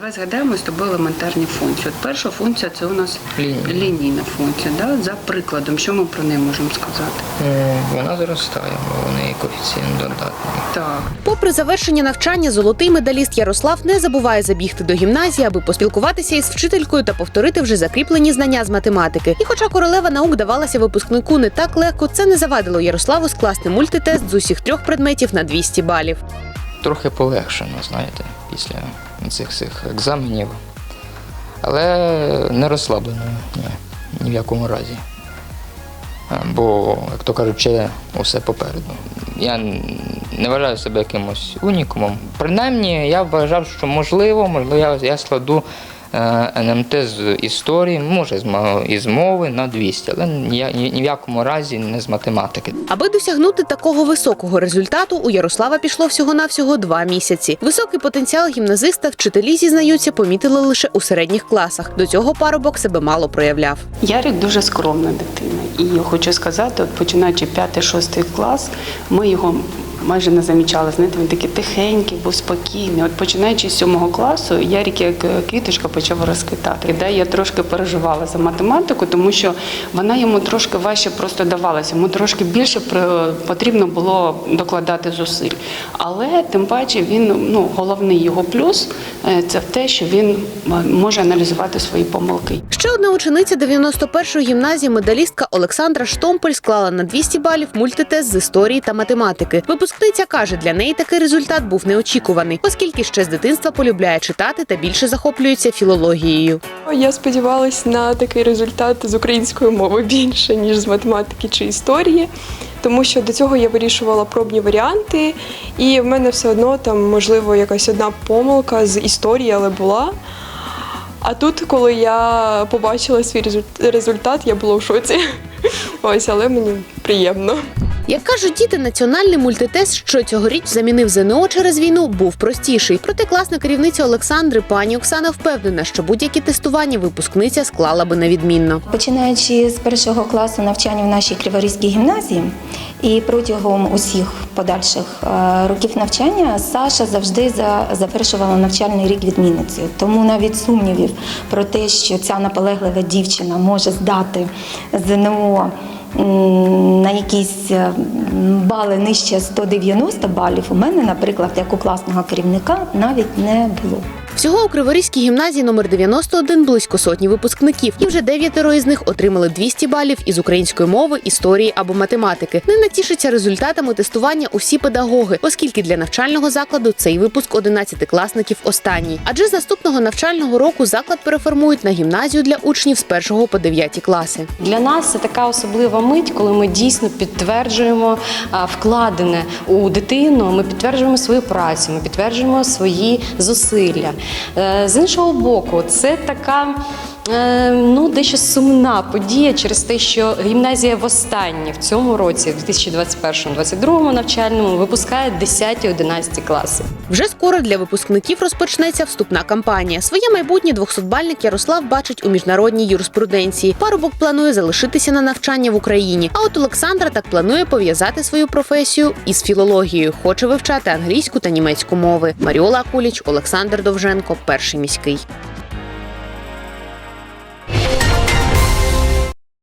Давай згадаємо з тобою елементарні функції. От перша функція це у нас Лінійна. лінійна функція. Да? За прикладом, що ми про неї можемо сказати? Вона зростає, бо в неї коефіцієнт додатний. Так. Попри завершення навчання, золотий медаліст Ярослав не забуває забігти до гімназії, аби поспілкуватися із вчителькою та повторити вже закріплені знання з математики. І хоча королева наук давалася випускнику не так легко, це не завадило Ярославу скласти мультитест з усіх трьох предметів на 200 балів. Трохи полегшено, знаєте, після цих всіх екзаменів. Але не розслаблено, ні, ні в якому разі. Бо, як то кажуть, ще усе попереду. Я не вважаю себе якимось унікумом. Принаймні, я вважав, що можливо, можливо, я, я складу е, НМТ з історії, може з, ма- із мови на 200, але ні, в якому разі не з математики. Аби досягнути такого високого результату, у Ярослава пішло всього-навсього два місяці. Високий потенціал гімназиста вчителі зізнаються, помітили лише у середніх класах. До цього парубок себе мало проявляв. Ярик дуже скромна дитина. І хочу сказати, от починаючи 5-6 клас, ми його майже не замічали. Знаєте, він такий тихенький, був спокійний. От починаючи з 7 класу, Ярик як е, квіточка почав розквітати. Де я трошки переживала за математику, тому що вона йому трошки важче просто давалася. Йому трошки більше потрібно було докладати зусиль. Але тим паче він ну головний його плюс е, це те, що він е, може аналізувати свої помилки. Ще одна учениця 91-ї гімназії, медалістка Олександра Штомполь склала на 200 балів мультитест з історії та математики. Випускниця каже, для неї такий результат був неочікуваний, оскільки ще з дитинства полюбляє читати та більше захоплюється філологією. Я сподівалась на такий результат з української мови більше, ніж з математики чи історії, тому що до цього я вирішувала пробні варіанти, і в мене все одно там, можливо, якась одна помилка з історії, але була. А тут, коли я побачила свій результ- результат, я була в шоці. Ось, але мені приємно. Як кажуть діти, національний мультитест, що цьогоріч замінив ЗНО через війну, був простіший. Проте класна керівниця Олександри, пані Оксана, впевнена, що будь-які тестування випускниця склала би невідмінно. Починаючи з першого класу навчання в нашій Криворізькій гімназії і протягом усіх подальших е, років навчання Саша завжди завершувала навчальний рік відмінницею. Тому навіть сумнівів про те, що ця наполеглива дівчина може здати ЗНО на якісь е, бали нижче 190 балів, у мене, наприклад, як у класного керівника, навіть не було. Всього у Криворізькій гімназії номер 91 близько сотні випускників, і вже дев'ятеро із них отримали 200 балів із української мови, історії або математики. Не натішаться результатами тестування усі педагоги, оскільки для навчального закладу цей випуск 11-класників останній. Адже з наступного навчального року заклад переформують на гімназію для учнів з 1 по 9 класи. Для нас це така особлива мить, коли ми дійсно підтверджуємо вкладене у дитину. Ми підтверджуємо свою працю, ми підтверджуємо свої зусилля. Е, З іншого боку, це така. Е, Ну, дещо сумна подія через те, що гімназія востаннє в цьому році, в 2021-2022 навчальному, випускає 10-11 класи. Вже скоро для випускників розпочнеться вступна кампанія. Своє майбутнє 200-бальник Ярослав бачить у міжнародній юриспруденції. Парубок планує залишитися на навчання в Україні. А от Олександра так планує пов'язати свою професію із філологією. Хоче вивчати англійську та німецьку мови. Маріола Акуліч, Олександр Довженко, перший міський.